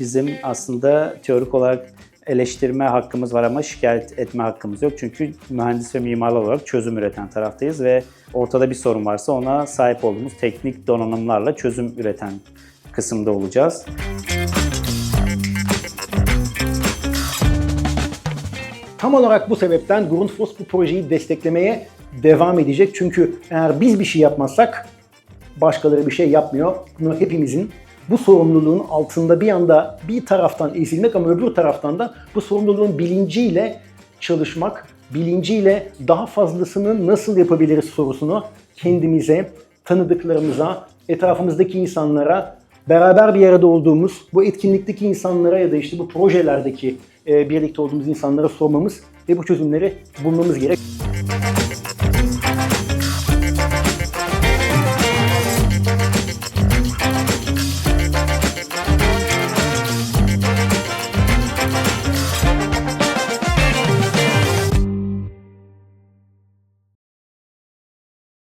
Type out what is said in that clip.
Bizim aslında teorik olarak eleştirme hakkımız var ama şikayet etme hakkımız yok. Çünkü mühendis ve mimar olarak çözüm üreten taraftayız ve ortada bir sorun varsa ona sahip olduğumuz teknik donanımlarla çözüm üreten kısımda olacağız. Müzik Tam olarak bu sebepten Grundfos bu projeyi desteklemeye devam edecek. Çünkü eğer biz bir şey yapmazsak başkaları bir şey yapmıyor. Bunu hepimizin bu sorumluluğun altında bir anda bir taraftan ezilmek ama öbür taraftan da bu sorumluluğun bilinciyle çalışmak, bilinciyle daha fazlasını nasıl yapabiliriz sorusunu kendimize, tanıdıklarımıza, etrafımızdaki insanlara, beraber bir arada olduğumuz bu etkinlikteki insanlara ya da işte bu projelerdeki e, birlikte olduğumuz insanlara sormamız ve bu çözümleri bulmamız gerek.